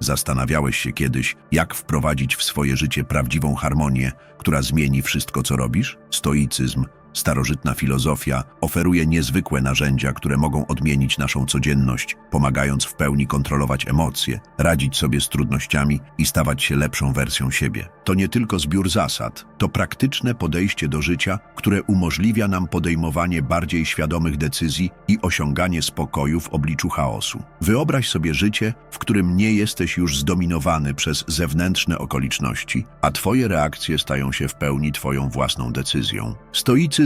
Zastanawiałeś się kiedyś, jak wprowadzić w swoje życie prawdziwą harmonię, która zmieni wszystko, co robisz? Stoicyzm, starożytna filozofia, oferuje niezwykłe narzędzia, które mogą odmienić naszą codzienność, pomagając w pełni kontrolować emocje, radzić sobie z trudnościami i stawać się lepszą wersją siebie. To nie tylko zbiór zasad, to praktyczne podejście do życia, które umożliwia nam podejmowanie bardziej świadomych decyzji i osiąganie spokoju w obliczu chaosu. Wyobraź sobie życie, w którym nie jesteś już zdominowany przez zewnętrzne okoliczności, a twoje reakcje stają się w pełni twoją własną decyzją.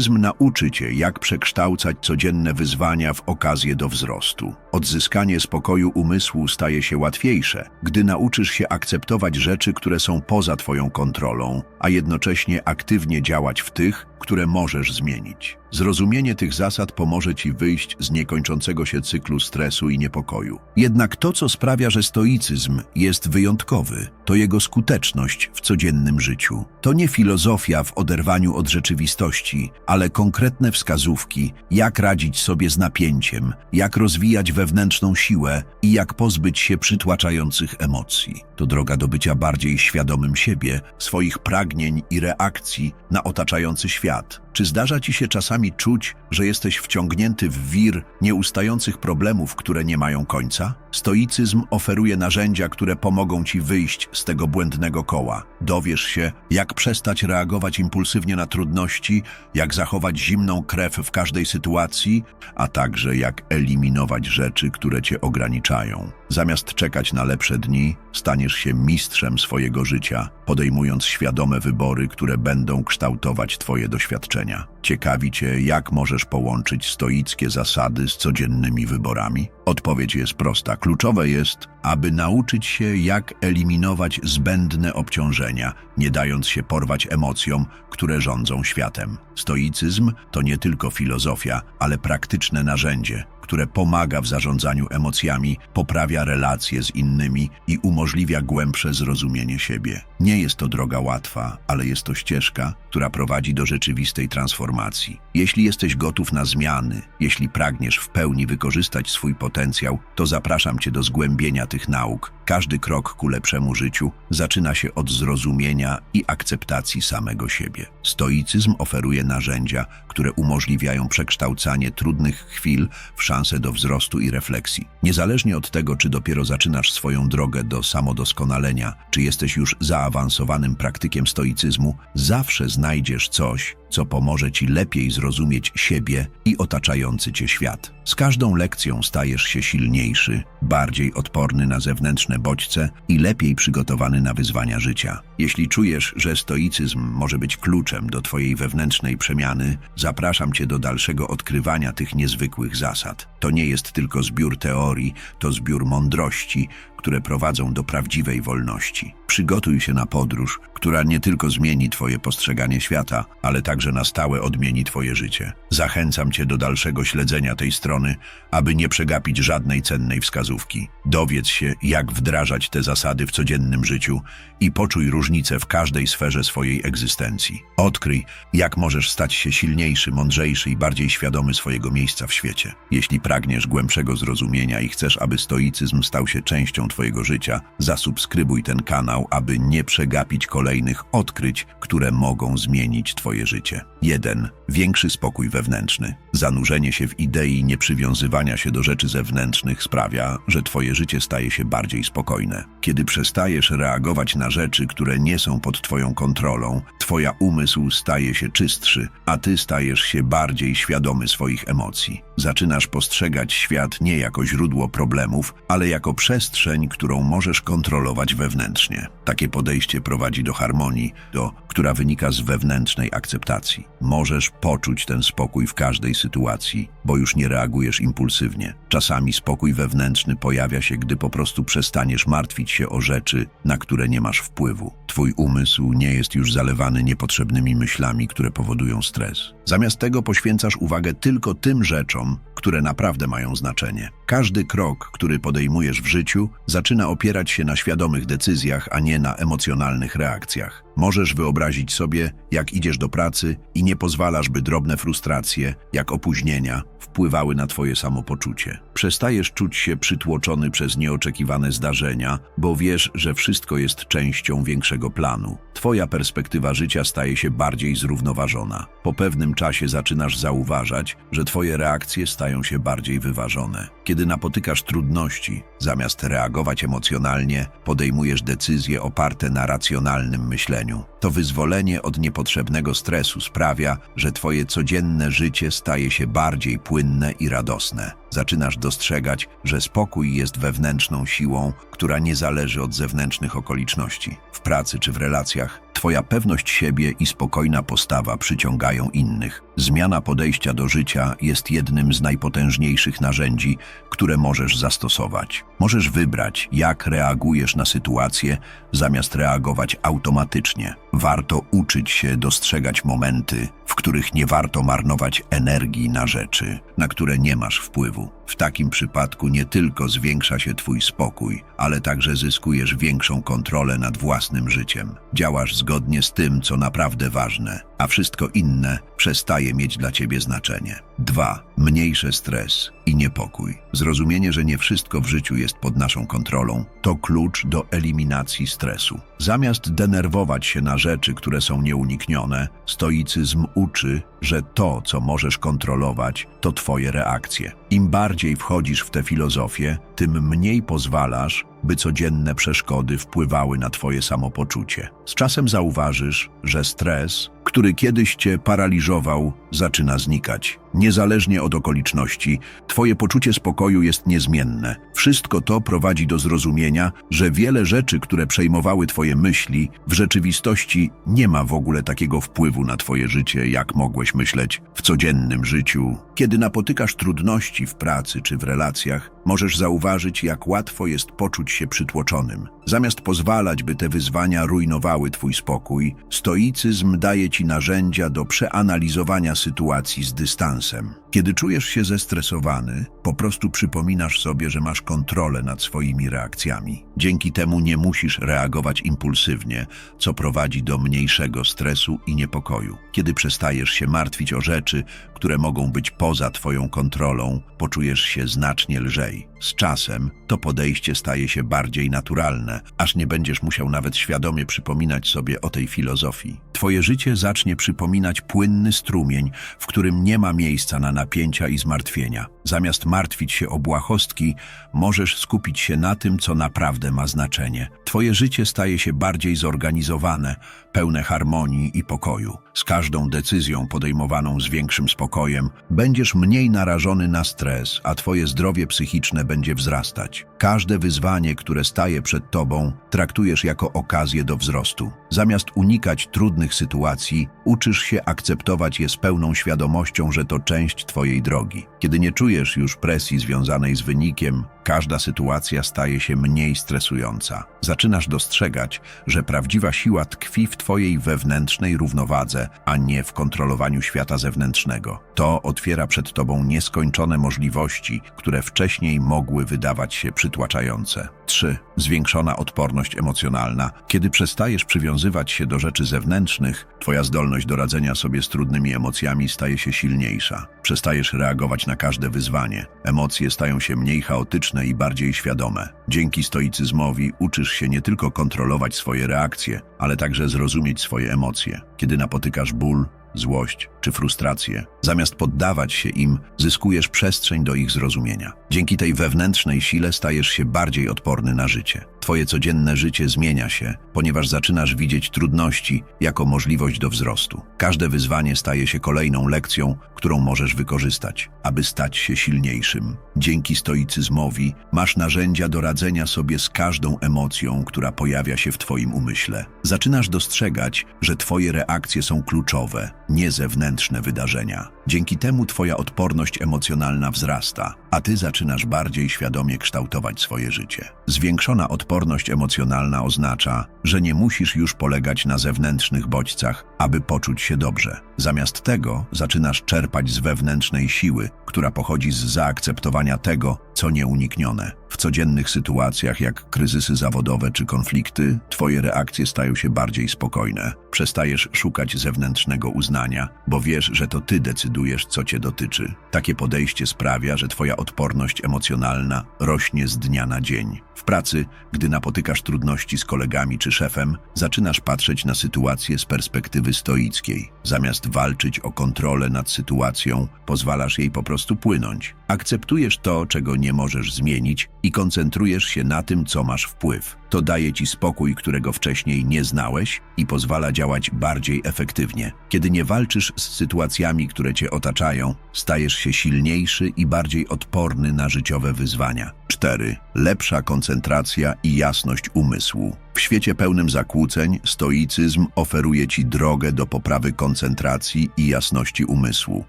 Stoicyzm nauczy cię, jak przekształcać codzienne wyzwania w okazję do wzrostu. Odzyskanie spokoju umysłu staje się łatwiejsze, gdy nauczysz się akceptować rzeczy, które są poza twoją kontrolą, a jednocześnie aktywnie działać w tych, które możesz zmienić. Zrozumienie tych zasad pomoże ci wyjść z niekończącego się cyklu stresu i niepokoju. Jednak to, co sprawia, że stoicyzm jest wyjątkowy, to jego skuteczność w codziennym życiu. To nie filozofia w oderwaniu od rzeczywistości, ale konkretne wskazówki, jak radzić sobie z napięciem, jak rozwijać wewnętrzną siłę i jak pozbyć się przytłaczających emocji. To droga do bycia bardziej świadomym siebie, swoich pragnień i reakcji na otaczający świat. Czy zdarza ci się czasami czuć, że jesteś wciągnięty w wir nieustających problemów, które nie mają końca? Stoicyzm oferuje narzędzia, które pomogą ci wyjść z tego błędnego koła. Dowiesz się, jak przestać reagować impulsywnie na trudności, jak zachować zimną krew w każdej sytuacji, a także jak eliminować rzeczy, które cię ograniczają. Zamiast czekać na lepsze dni, staniesz się mistrzem swojego życia, podejmując świadome wybory, które będą kształtować twoje doświadczenia. Ciekawi cię, jak możesz połączyć stoickie zasady z codziennymi wyborami? Odpowiedź jest prosta. Kluczowe jest, aby nauczyć się, jak eliminować zbędne obciążenia, nie dając się porwać emocjom, które rządzą światem. Stoicyzm to nie tylko filozofia, ale praktyczne narzędzie, które pomaga w zarządzaniu emocjami, poprawia relacje z innymi i umożliwia głębsze zrozumienie siebie. Nie jest to droga łatwa, ale jest to ścieżka, która prowadzi do rzeczywistej transformacji. Jeśli jesteś gotów na zmiany, jeśli pragniesz w pełni wykorzystać swój potencjał, to zapraszam Cię do zgłębienia tych nauk. Każdy krok ku lepszemu życiu zaczyna się od zrozumienia i akceptacji samego siebie. Stoicyzm oferuje narzędzia, które umożliwiają przekształcanie trudnych chwil w szansę do wzrostu i refleksji. Niezależnie od tego, czy dopiero zaczynasz swoją drogę do samodoskonalenia, czy jesteś już zaawansowanym praktykiem stoicyzmu, zawsze znajdziesz coś, co pomoże ci lepiej zrozumieć siebie i otaczający cię świat. Z każdą lekcją stajesz się silniejszy, bardziej odporny na zewnętrzne bodźce i lepiej przygotowany na wyzwania życia. Jeśli czujesz, że stoicyzm może być kluczem do twojej wewnętrznej przemiany, zapraszam cię do dalszego odkrywania tych niezwykłych zasad. To nie jest tylko zbiór teorii, to zbiór mądrości, które prowadzą do prawdziwej wolności. Przygotuj się na podróż, która nie tylko zmieni Twoje postrzeganie świata, ale także na stałe odmieni Twoje życie. Zachęcam Cię do dalszego śledzenia tej strony, aby nie przegapić żadnej cennej wskazówki. Dowiedz się, jak wdrażać te zasady w codziennym życiu i poczuj różnicę w każdej sferze swojej egzystencji. Odkryj, jak możesz stać się silniejszy, mądrzejszy i bardziej świadomy swojego miejsca w świecie. Jeśli pragniesz głębszego zrozumienia i chcesz, aby stoicyzm stał się częścią Twojego życia, zasubskrybuj ten kanał, aby nie przegapić kolejnych odkryć, które mogą zmienić Twoje życie. 1. Większy spokój wewnętrzny. Zanurzenie się w idei nieprzywiązywania się do rzeczy zewnętrznych sprawia, że Twoje życie staje się bardziej spokojne. Kiedy przestajesz reagować na rzeczy, które nie są pod Twoją kontrolą, Twoja umysł staje się czystszy, a Ty stajesz się bardziej świadomy swoich emocji. Zaczynasz postrzegać świat nie jako źródło problemów, ale jako przestrzeń, którą możesz kontrolować wewnętrznie. Takie podejście prowadzi do harmonii, do, która wynika z wewnętrznej akceptacji. Możesz poczuć ten spokój w każdej sytuacji, bo już nie reagujesz impulsywnie. Czasami spokój wewnętrzny pojawia się, gdy po prostu przestaniesz martwić się o rzeczy, na które nie masz wpływu. Twój umysł nie jest już zalewany niepotrzebnymi myślami, które powodują stres. Zamiast tego poświęcasz uwagę tylko tym rzeczom, które naprawdę mają znaczenie. Każdy krok, który podejmujesz w życiu, zaczyna opierać się na świadomych decyzjach, a nie na emocjonalnych reakcjach. Możesz wyobrazić sobie, jak idziesz do pracy i nie pozwalasz, by drobne frustracje, jak opóźnienia, wpływały na twoje samopoczucie. Przestajesz czuć się przytłoczony przez nieoczekiwane zdarzenia, bo wiesz, że wszystko jest częścią większego planu. Twoja perspektywa życia staje się bardziej zrównoważona. Po pewnym czasie zaczynasz zauważać, że twoje reakcje stają się bardziej wyważone. Kiedy napotykasz trudności, zamiast reagować emocjonalnie, podejmujesz decyzje oparte na racjonalnym myśleniu. To wyzwolenie od niepotrzebnego stresu sprawia, że twoje codzienne życie staje się bardziej płynne i radosne. Zaczynasz dostrzegać, że spokój jest wewnętrzną siłą, która nie zależy od zewnętrznych okoliczności. W pracy czy w relacjach Twoja pewność siebie i spokojna postawa przyciągają innych. Zmiana podejścia do życia jest jednym z najpotężniejszych narzędzi, które możesz zastosować. Możesz wybrać, jak reagujesz na sytuację, zamiast reagować automatycznie. Warto uczyć się dostrzegać momenty, w których nie warto marnować energii na rzeczy, na które nie masz wpływu. W takim przypadku nie tylko zwiększa się Twój spokój, ale także zyskujesz większą kontrolę nad własnym życiem. Działasz zgodnie z tym, co naprawdę ważne, a wszystko inne przestaje mieć dla Ciebie znaczenie. 2. Mniejszy stres i niepokój. Zrozumienie, że nie wszystko w życiu jest pod naszą kontrolą, to klucz do eliminacji stresu. Zamiast denerwować się na rzeczy, które są nieuniknione, stoicyzm uczy, że to, co możesz kontrolować, to Twoje reakcje. Im bardziej wchodzisz w tę filozofię, tym mniej pozwalasz, by codzienne przeszkody wpływały na Twoje samopoczucie. Z czasem zauważysz, że stres, który kiedyś Cię paraliżował, zaczyna znikać. Niezależnie od okoliczności, Twoje poczucie spokoju jest niezmienne. Wszystko to prowadzi do zrozumienia, że wiele rzeczy, które przejmowały Twoje myśli, w rzeczywistości nie ma w ogóle takiego wpływu na Twoje życie, jak mogłeś myśleć w codziennym życiu. Kiedy napotykasz trudności w pracy czy w relacjach, możesz zauważyć, jak łatwo jest poczuć się przytłoczonym. Zamiast pozwalać, by te wyzwania rujnowały Twój spokój, stoicyzm daje Ci narzędzia do przeanalizowania sytuacji z dystansem. him. Kiedy czujesz się zestresowany, po prostu przypominasz sobie, że masz kontrolę nad swoimi reakcjami. Dzięki temu nie musisz reagować impulsywnie, co prowadzi do mniejszego stresu i niepokoju. Kiedy przestajesz się martwić o rzeczy, które mogą być poza Twoją kontrolą, poczujesz się znacznie lżej. Z czasem to podejście staje się bardziej naturalne, aż nie będziesz musiał nawet świadomie przypominać sobie o tej filozofii. Twoje życie zacznie przypominać płynny strumień, w którym nie ma miejsca na napięcia i zmartwienia. Zamiast martwić się o błahostki, możesz skupić się na tym, co naprawdę ma znaczenie. Twoje życie staje się bardziej zorganizowane, pełne harmonii i pokoju. Z każdą decyzją podejmowaną z większym spokojem będziesz mniej narażony na stres, a Twoje zdrowie psychiczne będzie wzrastać. Każde wyzwanie, które staje przed Tobą, traktujesz jako okazję do wzrostu. Zamiast unikać trudnych sytuacji, uczysz się akceptować je z pełną świadomością, że to część Twojej drogi. Kiedy nie czujesz już presji związanej z wynikiem, każda sytuacja staje się mniej stresująca. Zaczynasz dostrzegać, że prawdziwa siła tkwi w Twojej wewnętrznej równowadze, a nie w kontrolowaniu świata zewnętrznego. To otwiera przed Tobą nieskończone możliwości, które wcześniej mogły wydawać się przytłaczające. 3. Zwiększona odporność emocjonalna. Kiedy przestajesz przywiązywać się do rzeczy zewnętrznych, Twoja zdolność do radzenia sobie z trudnymi emocjami staje się silniejsza. Przestajesz reagować na każde wyzwanie. Emocje stają się mniej chaotyczne i bardziej świadome. Dzięki stoicyzmowi uczysz się nie tylko kontrolować swoje reakcje, ale także zrozumieć swoje emocje. Kiedy napotykasz ból, złość czy frustrację, zamiast poddawać się im, zyskujesz przestrzeń do ich zrozumienia. Dzięki tej wewnętrznej sile stajesz się bardziej odporny na życie. Twoje codzienne życie zmienia się, ponieważ zaczynasz widzieć trudności jako możliwość do wzrostu. Każde wyzwanie staje się kolejną lekcją, którą możesz wykorzystać, aby stać się silniejszym. Dzięki stoicyzmowi masz narzędzia do radzenia sobie z każdą emocją, która pojawia się w Twoim umyśle. Zaczynasz dostrzegać, że Twoje reakcje są kluczowe, nie zewnętrzne wydarzenia. Dzięki temu Twoja odporność emocjonalna wzrasta. A ty zaczynasz bardziej świadomie kształtować swoje życie. Zwiększona odporność emocjonalna oznacza, że nie musisz już polegać na zewnętrznych bodźcach, aby poczuć się dobrze. Zamiast tego zaczynasz czerpać z wewnętrznej siły, która pochodzi z zaakceptowania tego, co nieuniknione. W codziennych sytuacjach, jak kryzysy zawodowe czy konflikty, twoje reakcje stają się bardziej spokojne. Przestajesz szukać zewnętrznego uznania, bo wiesz, że to ty decydujesz, co cię dotyczy. Takie podejście sprawia, że twoja odporność emocjonalna rośnie z dnia na dzień. W pracy, gdy napotykasz trudności z kolegami czy szefem, zaczynasz patrzeć na sytuację z perspektywy stoickiej. Zamiast walczyć o kontrolę nad sytuacją, pozwalasz jej po prostu płynąć. Akceptujesz to, czego nie możesz zmienić i koncentrujesz się na tym, co masz wpływ. To daje ci spokój, którego wcześniej nie znałeś i pozwala działać bardziej efektywnie. Kiedy nie walczysz z sytuacjami, które cię otaczają, stajesz się silniejszy i bardziej odporny na życiowe wyzwania. 4. Lepsza koncentracja i jasność umysłu. W świecie pełnym zakłóceń, stoicyzm oferuje ci drogę do poprawy koncentracji i jasności umysłu.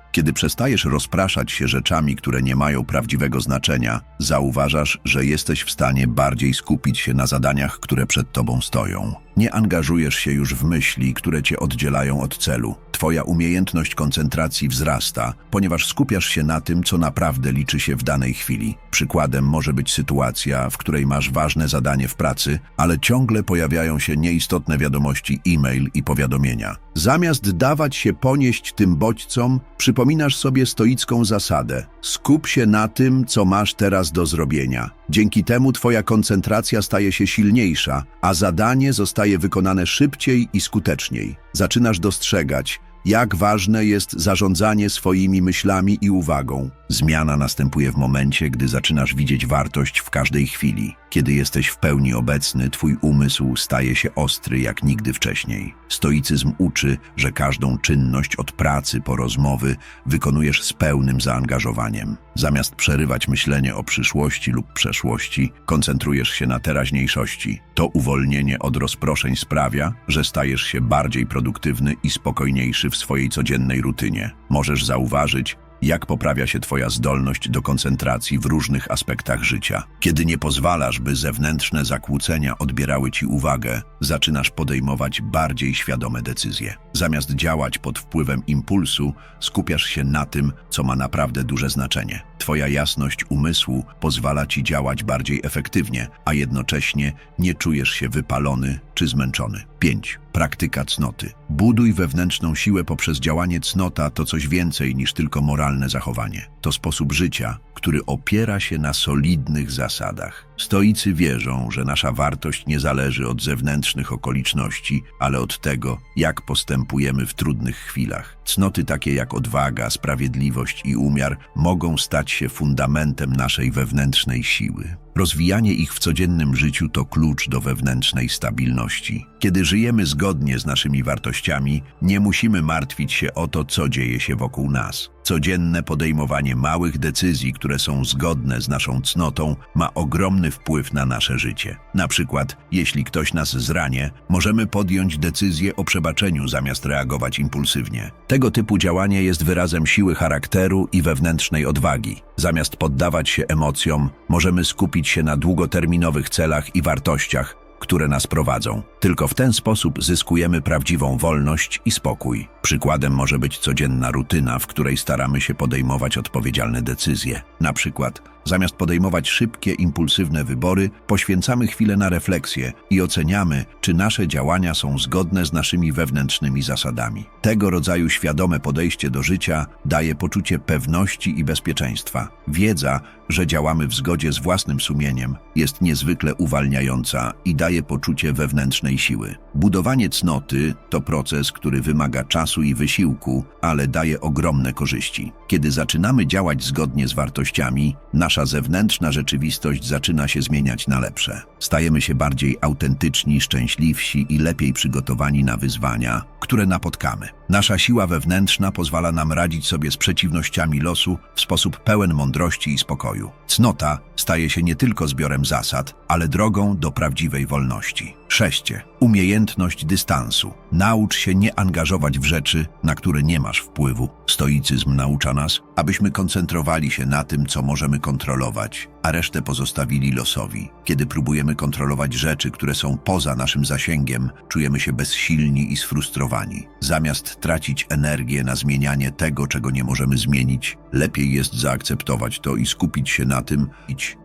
Kiedy przestajesz rozpraszać się rzeczami, które nie mają prawdziwego znaczenia, zauważasz, że jesteś w stanie bardziej skupić się na zadaniach, które przed tobą stoją. Nie angażujesz się już w myśli, które cię oddzielają od celu. Twoja umiejętność koncentracji wzrasta, ponieważ skupiasz się na tym, co naprawdę liczy się w danej chwili. Przykładem może być sytuacja, w której masz ważne zadanie w pracy, ale ciągle pojawiają się nieistotne wiadomości e-mail i powiadomienia. Zamiast dawać się ponieść tym bodźcom, przypominasz sobie stoicką zasadę. Skup się na tym, co masz teraz do zrobienia. Dzięki temu twoja koncentracja staje się silniejsza, a zadanie zostaje wykonane szybciej i skuteczniej. Zaczynasz dostrzegać, jak ważne jest zarządzanie swoimi myślami i uwagą. Zmiana następuje w momencie, gdy zaczynasz widzieć wartość w każdej chwili. Kiedy jesteś w pełni obecny, twój umysł staje się ostry jak nigdy wcześniej. Stoicyzm uczy, że każdą czynność od pracy po rozmowy wykonujesz z pełnym zaangażowaniem. Zamiast przerywać myślenie o przyszłości lub przeszłości, koncentrujesz się na teraźniejszości. To uwolnienie od rozproszeń sprawia, że stajesz się bardziej produktywny i spokojniejszy w swojej codziennej rutynie. Możesz zauważyć, jak poprawia się Twoja zdolność do koncentracji w różnych aspektach życia. Kiedy nie pozwalasz, by zewnętrzne zakłócenia odbierały Ci uwagę, zaczynasz podejmować bardziej świadome decyzje. Zamiast działać pod wpływem impulsu, skupiasz się na tym, co ma naprawdę duże znaczenie. Twoja jasność umysłu pozwala Ci działać bardziej efektywnie, a jednocześnie nie czujesz się wypalony czy zmęczony. 5. Praktyka cnoty. Buduj wewnętrzną siłę poprzez działanie cnota to coś więcej niż tylko moralne zachowanie. To sposób życia, który opiera się na solidnych zasadach. Stoicy wierzą, że nasza wartość nie zależy od zewnętrznych okoliczności, ale od tego, jak postępujemy w trudnych chwilach. Cnoty takie jak odwaga, sprawiedliwość i umiar mogą stać się fundamentem naszej wewnętrznej siły. Rozwijanie ich w codziennym życiu to klucz do wewnętrznej stabilności. Kiedy żyjemy zgodnie z naszymi wartościami, nie musimy martwić się o to, co dzieje się wokół nas. Codzienne podejmowanie małych decyzji, które są zgodne z naszą cnotą, ma ogromny wpływ na nasze życie. Na przykład, jeśli ktoś nas zranie, możemy podjąć decyzję o przebaczeniu zamiast reagować impulsywnie. Tego typu działanie jest wyrazem siły charakteru i wewnętrznej odwagi. Zamiast poddawać się emocjom, możemy skupić się na długoterminowych celach i wartościach, które nas prowadzą. Tylko w ten sposób zyskujemy prawdziwą wolność i spokój. Przykładem może być codzienna rutyna, w której staramy się podejmować odpowiedzialne decyzje. Na przykład, zamiast podejmować szybkie, impulsywne wybory, poświęcamy chwilę na refleksję i oceniamy, czy nasze działania są zgodne z naszymi wewnętrznymi zasadami. Tego rodzaju świadome podejście do życia daje poczucie pewności i bezpieczeństwa. Wiedza, że działamy w zgodzie z własnym sumieniem, jest niezwykle uwalniająca i daje poczucie wewnętrznej siły. Budowanie cnoty to proces, który wymaga czasu i wysiłku, ale daje ogromne korzyści. Kiedy zaczynamy działać zgodnie z wartościami, nasza zewnętrzna rzeczywistość zaczyna się zmieniać na lepsze. Stajemy się bardziej autentyczni, szczęśliwsi i lepiej przygotowani na wyzwania, które napotkamy. Nasza siła wewnętrzna pozwala nam radzić sobie z przeciwnościami losu w sposób pełen mądrości i spokoju. Cnota staje się nie tylko zbiorem zasad, ale drogą do prawdziwej wolności. Szeście. Umiejętność dystansu. Naucz się nie angażować w rzeczy, na które nie masz wpływu. Stoicyzm naucza nas, abyśmy koncentrowali się na tym, co możemy kontrolować, a resztę pozostawili losowi. Kiedy próbujemy kontrolować rzeczy, które są poza naszym zasięgiem, czujemy się bezsilni i sfrustrowani. Zamiast tracić energię na zmienianie tego, czego nie możemy zmienić, lepiej jest zaakceptować to i skupić się na tym,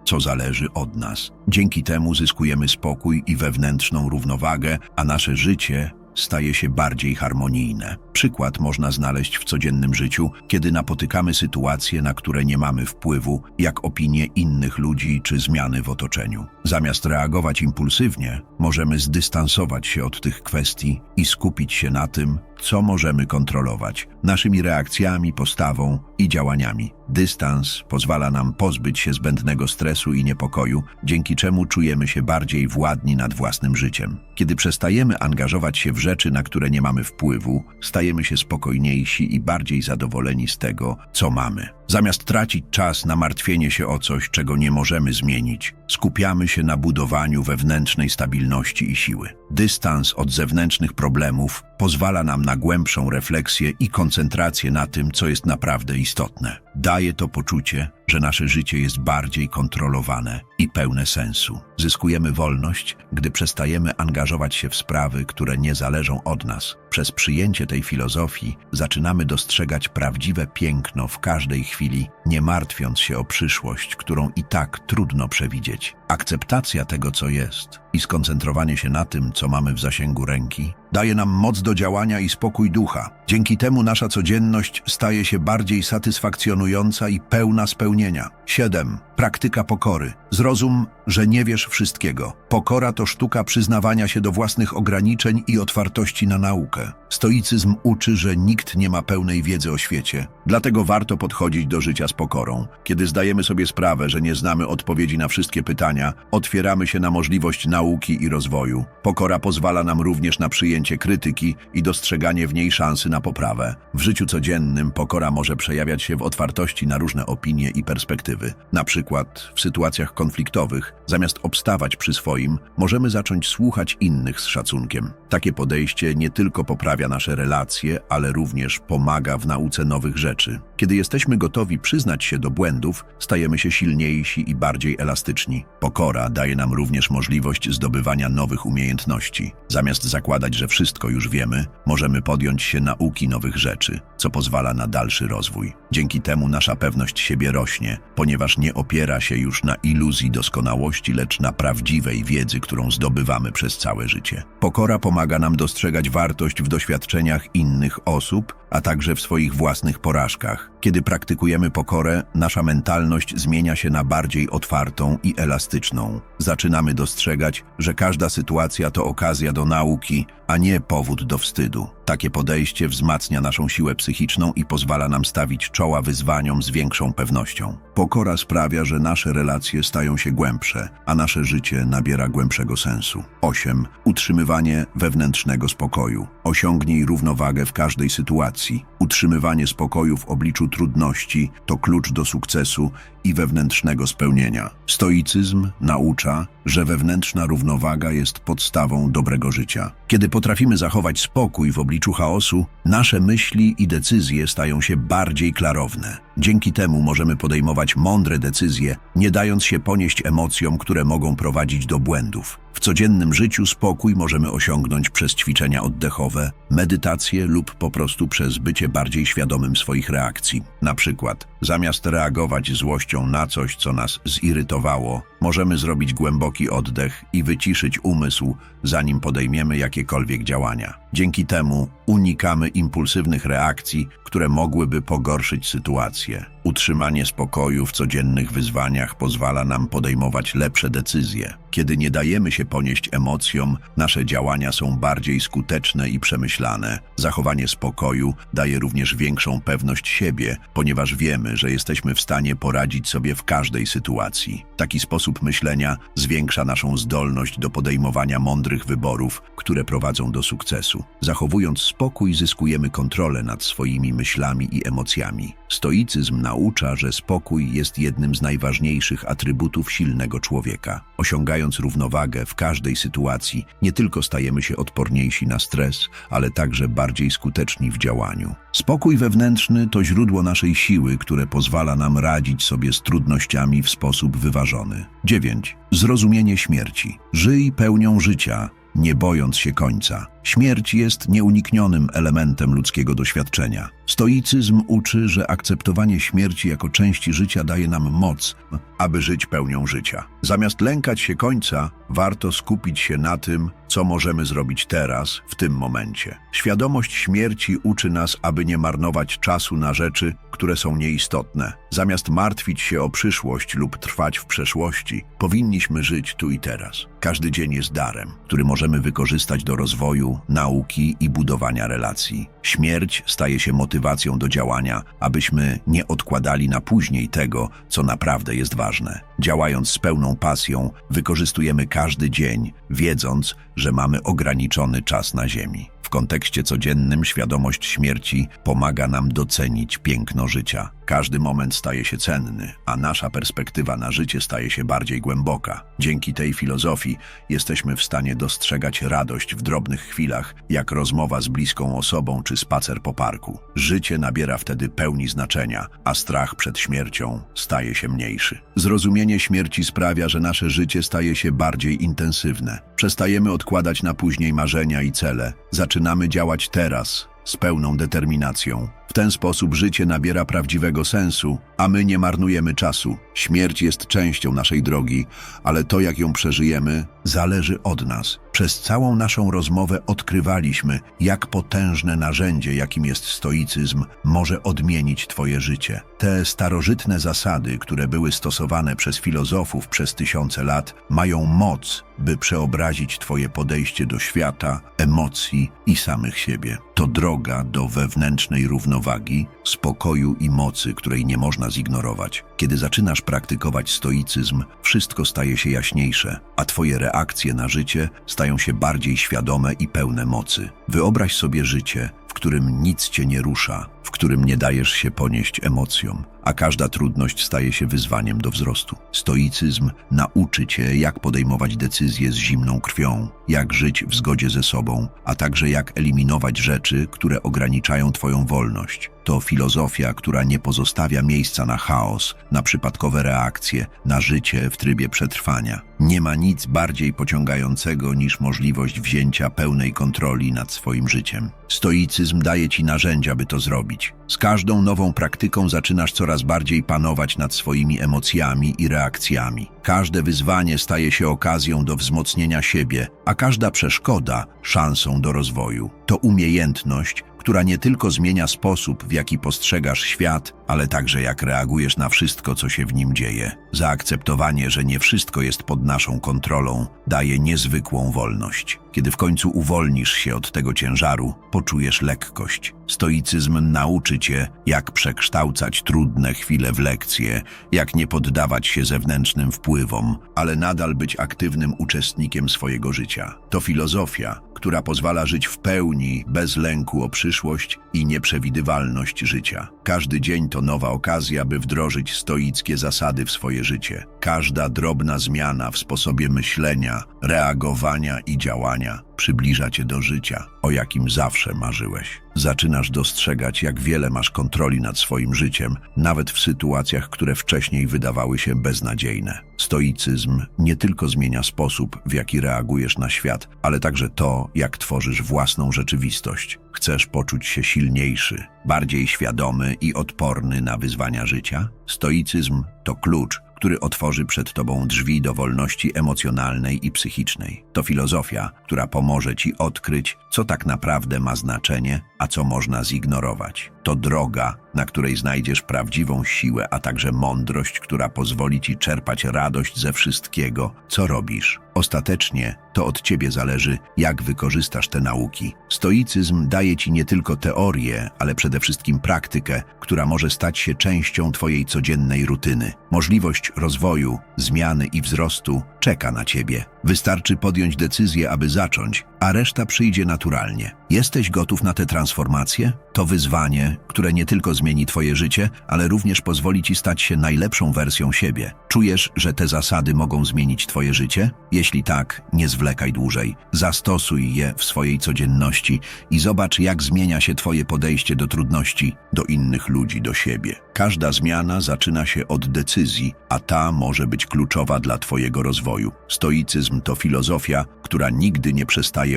co zależy od nas. Dzięki temu zyskujemy spokój i wewnętrzną równowagę, a nasze życie staje się bardziej harmonijne. Przykład można znaleźć w codziennym życiu, kiedy napotykamy sytuacje, na które nie mamy wpływu, jak opinie innych ludzi czy zmiany w otoczeniu. Zamiast reagować impulsywnie, możemy zdystansować się od tych kwestii i skupić się na tym, co możemy kontrolować, naszymi reakcjami, postawą i działaniami. Dystans pozwala nam pozbyć się zbędnego stresu i niepokoju, dzięki czemu czujemy się bardziej władni nad własnym życiem. Kiedy przestajemy angażować się w rzeczy, na które nie mamy wpływu, stajemy się spokojniejsi i bardziej zadowoleni z tego, co mamy. Zamiast tracić czas na martwienie się o coś, czego nie możemy zmienić, skupiamy się na budowaniu wewnętrznej stabilności i siły. Dystans od zewnętrznych problemów pozwala nam na głębszą refleksję i koncentrację na tym, co jest naprawdę istotne. Daje to poczucie, że nasze życie jest bardziej kontrolowane i pełne sensu. Zyskujemy wolność, gdy przestajemy angażować się w sprawy, które nie zależą od nas. Przez przyjęcie tej filozofii zaczynamy dostrzegać prawdziwe piękno w każdej chwili, nie martwiąc się o przyszłość, którą i tak trudno przewidzieć. Akceptacja tego, co jest i skoncentrowanie się na tym, co mamy w zasięgu ręki, daje nam moc do działania i spokój ducha. Dzięki temu nasza codzienność staje się bardziej satysfakcjonująca i pełna spełnienia. 7. Praktyka pokory. Zrozum, że nie wiesz wszystkiego. Pokora to sztuka przyznawania się do własnych ograniczeń i otwartości na naukę. Stoicyzm uczy, że nikt nie ma pełnej wiedzy o świecie. Dlatego warto podchodzić do życia z pokorą. Kiedy zdajemy sobie sprawę, że nie znamy odpowiedzi na wszystkie pytania, otwieramy się na możliwość nauki i rozwoju. Pokora pozwala nam również na przyjęcie krytyki i dostrzeganie w niej szansy na poprawę. W życiu codziennym pokora może przejawiać się w otwartości na różne opinie i perspektywy. Na przykład w sytuacjach konfliktowych, zamiast obstawać przy swoim, możemy zacząć słuchać innych z szacunkiem. Takie podejście nie tylko poprawia nasze relacje, ale również pomaga w nauce nowych rzeczy. Kiedy jesteśmy gotowi przyznać się do błędów, stajemy się silniejsi i bardziej elastyczni. Pokora daje nam również możliwość zdobywania nowych umiejętności. Zamiast zakładać, że wszystko już wiemy, możemy podjąć się nauki nowych rzeczy, co pozwala na dalszy rozwój. Dzięki temu nasza pewność siebie rośnie, ponieważ nie opiera się już na iluzji doskonałości, lecz na prawdziwej wiedzy, którą zdobywamy przez całe życie. Pokora pomaga nam dostrzegać wartość w doświadczeniach innych osób, a także w swoich własnych porażkach. Kiedy praktykujemy pokorę, nasza mentalność zmienia się na bardziej otwartą i elastyczną. Zaczynamy dostrzegać, że każda sytuacja to okazja do nauki, a nie powód do wstydu. Takie podejście wzmacnia naszą siłę psychiczną i pozwala nam stawić czoła wyzwaniom z większą pewnością. Pokora sprawia, że nasze relacje stają się głębsze, a nasze życie nabiera głębszego sensu. 8. Utrzymywanie wewnętrznego spokoju. Osiągnij równowagę w każdej sytuacji. Utrzymywanie spokoju w obliczu trudności to klucz do sukcesu i wewnętrznego spełnienia. Stoicyzm naucza, że wewnętrzna równowaga jest podstawą dobrego życia. Kiedy potrafimy zachować spokój w obliczu chaosu, nasze myśli i decyzje stają się bardziej klarowne. Dzięki temu możemy podejmować mądre decyzje, nie dając się ponieść emocjom, które mogą prowadzić do błędów. W codziennym życiu spokój możemy osiągnąć przez ćwiczenia oddechowe, medytację lub po prostu przez bycie bardziej świadomym swoich reakcji. Na przykład, zamiast reagować złością na coś, co nas zirytowało, możemy zrobić głęboki oddech i wyciszyć umysł, zanim podejmiemy jakiekolwiek działania. Dzięki temu unikamy impulsywnych reakcji, które mogłyby pogorszyć sytuację. Utrzymanie spokoju w codziennych wyzwaniach pozwala nam podejmować lepsze decyzje. Kiedy nie dajemy się ponieść emocjom, nasze działania są bardziej skuteczne i przemyślane. Zachowanie spokoju daje również większą pewność siebie, ponieważ wiemy, że jesteśmy w stanie poradzić sobie w każdej sytuacji. Taki sposób myślenia zwiększa naszą zdolność do podejmowania mądrych wyborów, które prowadzą do sukcesu. Zachowując spokój, zyskujemy kontrolę nad swoimi myślami i emocjami. Stoicyzm naucza, że spokój jest jednym z najważniejszych atrybutów silnego człowieka. Osiągając równowagę w każdej sytuacji, nie tylko stajemy się odporniejsi na stres, ale także bardziej skuteczni w działaniu. Spokój wewnętrzny to źródło naszej siły, które pozwala nam radzić sobie z trudnościami w sposób wyważony. 9. Zrozumienie śmierci. Żyj pełnią życia, nie bojąc się końca. Śmierć jest nieuniknionym elementem ludzkiego doświadczenia. Stoicyzm uczy, że akceptowanie śmierci jako części życia daje nam moc, aby żyć pełnią życia. Zamiast lękać się końca, warto skupić się na tym, co możemy zrobić teraz, w tym momencie. Świadomość śmierci uczy nas, aby nie marnować czasu na rzeczy, które są nieistotne. Zamiast martwić się o przyszłość lub trwać w przeszłości, powinniśmy żyć tu i teraz. Każdy dzień jest darem, który możemy wykorzystać do rozwoju, nauki i budowania relacji. Śmierć staje się motywacją do działania, abyśmy nie odkładali na później tego, co naprawdę jest ważne. Działając z pełną pasją, wykorzystujemy każdy dzień, wiedząc, że mamy ograniczony czas na Ziemi. W kontekście codziennym świadomość śmierci pomaga nam docenić piękno życia. Każdy moment staje się cenny, a nasza perspektywa na życie staje się bardziej głęboka. Dzięki tej filozofii jesteśmy w stanie dostrzegać radość w drobnych chwilach, jak rozmowa z bliską osobą czy spacer po parku. Życie nabiera wtedy pełni znaczenia, a strach przed śmiercią staje się mniejszy. Zrozumienie śmierci sprawia, że nasze życie staje się bardziej intensywne. Przestajemy odkładać na później marzenia i cele. Zaczynamy działać teraz, z pełną determinacją. W ten sposób życie nabiera prawdziwego sensu, a my nie marnujemy czasu. Śmierć jest częścią naszej drogi, ale to, jak ją przeżyjemy, zależy od nas. Przez całą naszą rozmowę odkrywaliśmy, jak potężne narzędzie, jakim jest stoicyzm, może odmienić Twoje życie. Te starożytne zasady, które były stosowane przez filozofów przez tysiące lat, mają moc, by przeobrazić Twoje podejście do świata, emocji i samych siebie. To droga do wewnętrznej równowagi, spokoju i mocy, której nie można zignorować. Kiedy zaczynasz praktykować stoicyzm, wszystko staje się jaśniejsze, a Twoje reakcje na życie stają się bardziej świadome i pełne mocy. Wyobraź sobie życie, w którym nic Cię nie rusza, w którym nie dajesz się ponieść emocjom, a każda trudność staje się wyzwaniem do wzrostu. Stoicyzm nauczy Cię, jak podejmować decyzje z zimną krwią, jak żyć w zgodzie ze sobą, a także jak eliminować rzeczy, które ograniczają Twoją wolność. To filozofia, która nie pozostawia miejsca na chaos, na przypadkowe reakcje, na życie w trybie przetrwania. Nie ma nic bardziej pociągającego niż możliwość wzięcia pełnej kontroli nad swoim życiem. Stoicyzm daje Ci narzędzia, by to zrobić. Z każdą nową praktyką zaczynasz coraz bardziej panować nad swoimi emocjami i reakcjami. Każde wyzwanie staje się okazją do wzmocnienia siebie, a każda przeszkoda szansą do rozwoju. To umiejętność, która nie tylko zmienia sposób, w jaki postrzegasz świat, ale także jak reagujesz na wszystko, co się w nim dzieje. Zaakceptowanie, że nie wszystko jest pod naszą kontrolą, daje niezwykłą wolność. Kiedy w końcu uwolnisz się od tego ciężaru, poczujesz lekkość. Stoicyzm nauczy cię, jak przekształcać trudne chwile w lekcje, jak nie poddawać się zewnętrznym wpływom, ale nadal być aktywnym uczestnikiem swojego życia. To filozofia, która pozwala żyć w pełni, bez lęku o przyszłość i nieprzewidywalność życia. Każdy dzień to nowa okazja, by wdrożyć stoickie zasady w swoje życie. Każda drobna zmiana w sposobie myślenia, reagowania i działania przybliża cię do życia, o jakim zawsze marzyłeś. Zaczynasz dostrzegać, jak wiele masz kontroli nad swoim życiem, nawet w sytuacjach, które wcześniej wydawały się beznadziejne. Stoicyzm nie tylko zmienia sposób, w jaki reagujesz na świat, ale także to, jak tworzysz własną rzeczywistość. Chcesz poczuć się silniejszy, bardziej świadomy i odporny na wyzwania życia? Stoicyzm to klucz, który otworzy przed Tobą drzwi do wolności emocjonalnej i psychicznej. To filozofia, która pomoże Ci odkryć, co tak naprawdę ma znaczenie, a co można zignorować. To droga, na której znajdziesz prawdziwą siłę, a także mądrość, która pozwoli Ci czerpać radość ze wszystkiego, co robisz. Ostatecznie to od Ciebie zależy, jak wykorzystasz te nauki. Stoicyzm daje Ci nie tylko teorię, ale przede wszystkim praktykę, która może stać się częścią Twojej codziennej rutyny. Możliwość rozwoju, zmiany i wzrostu czeka na Ciebie. Wystarczy podjąć decyzję, aby zacząć, a reszta przyjdzie naturalnie. Jesteś gotów na tę transformację? To wyzwanie, które nie tylko zmieni Twoje życie, ale również pozwoli Ci stać się najlepszą wersją siebie. Czujesz, że te zasady mogą zmienić Twoje życie? Jeśli tak, nie zwlekaj dłużej. Zastosuj je w swojej codzienności i zobacz, jak zmienia się Twoje podejście do trudności, do innych ludzi, do siebie. Każda zmiana zaczyna się od decyzji, a ta może być kluczowa dla Twojego rozwoju. Stoicyzm to filozofia, która nigdy nie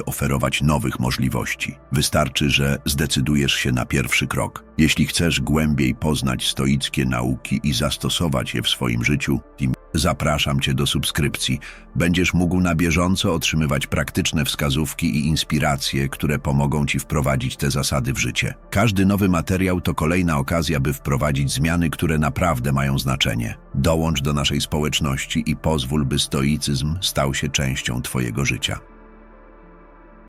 oferować nowych możliwości. Wystarczy, że zdecydujesz się na pierwszy krok. Jeśli chcesz głębiej poznać stoickie nauki i zastosować je w swoim życiu, zapraszam Cię do subskrypcji. Będziesz mógł na bieżąco otrzymywać praktyczne wskazówki i inspiracje, które pomogą Ci wprowadzić te zasady w życie. Każdy nowy materiał to kolejna okazja, by wprowadzić zmiany, które naprawdę mają znaczenie. Dołącz do naszej społeczności i pozwól, by stoicyzm stał się częścią Twojego życia.